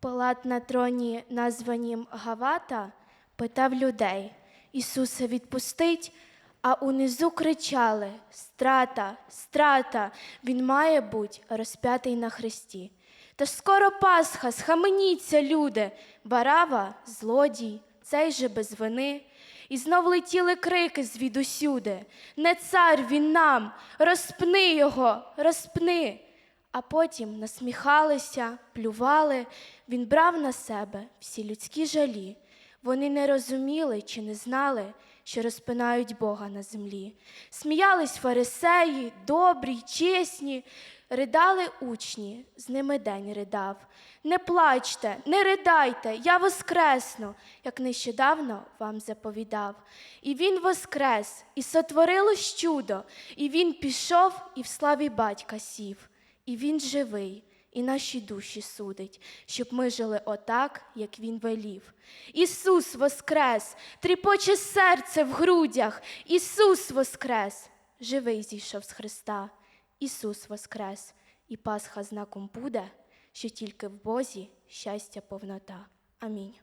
Пилат на троні, названім Гавата, питав людей Ісуса відпустить, а унизу кричали Страта, страта, він має бути розп'ятий на хресті. Та скоро Пасха, схаменіться, люди, Барава, злодій, цей же без вини. І знов летіли крики звідусюди. Не цар він нам, розпни його, розпни. А потім насміхалися, плювали, він брав на себе всі людські жалі. Вони не розуміли чи не знали, що розпинають Бога на землі. Сміялись фарисеї, добрі, чесні, ридали учні, з ними день ридав. Не плачте, не ридайте, я воскресну, як нещодавно вам заповідав. І він воскрес, і сотворилось чудо, і він пішов, і в славі батька сів. І він живий, і наші душі судить, щоб ми жили отак, як він велів. Ісус воскрес, тріпоче серце в грудях. Ісус воскрес, живий зійшов з Христа. Ісус воскрес, і Пасха знаком буде, що тільки в Бозі щастя повнота. Амінь.